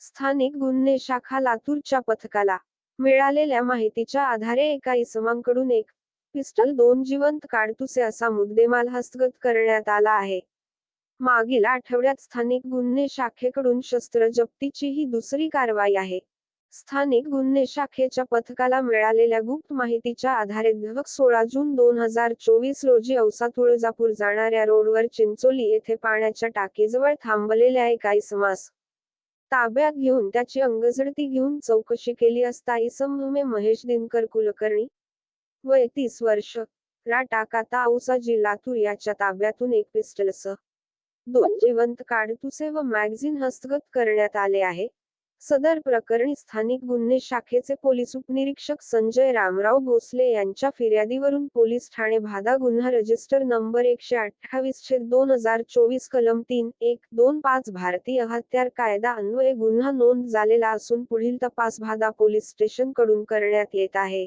स्थानिक गुन्हे शाखा लातूरच्या पथकाला मिळालेल्या माहितीच्या आधारे एका इसमांकडून एक पिस्टल दोन जिवंत काडतुसे असा मुद्देमाल हस्तगत करण्यात आला आहे. मागील आठवड्यात स्थानिक गुन्हे शाखेकडून शस्त्र जप्तीची ही दुसरी कारवाई आहे. स्थानिक गुन्हे शाखेच्या पथकाला मिळालेल्या गुप्त माहितीच्या आधारे सोळा जून दोन हजार चोवीस रोजी औसा तुळजापूर जाणाऱ्या रोडवर चिंचोली येथे पाण्याच्या टाकीजवळ थांबलेल्या एका इसमास ताब्यात घेऊन त्याची अंगझडती घेऊन चौकशी केली असता इसम महेश दिनकर कुलकर्णी वय तीस वर्ष राटाकाता औसा जी लातूर याच्या ताब्यातून एक पिस्टलसह दोन जिवंत काडतुसे व मॅगझिन हस्तगत करण्यात आले आहे. सदर प्रकरणी स्थानिक गुन्हे शाखेचे पोलीस उपनिरीक्षक संजय रामराव भोसले यांच्या फिर्यादीवरून पोलीस ठाणे भादा गुन्हा रजिस्टर नंबर एकशे अठ्ठावीस छेद दोन हजार चोवीस कलम तीन एक दोन पाच भारतीय हत्यार कायदा अन्वये गुन्हा नोंद झालेला असून पुढील तपास भादा पोलीस स्टेशनकडून करण्यात येत आहे.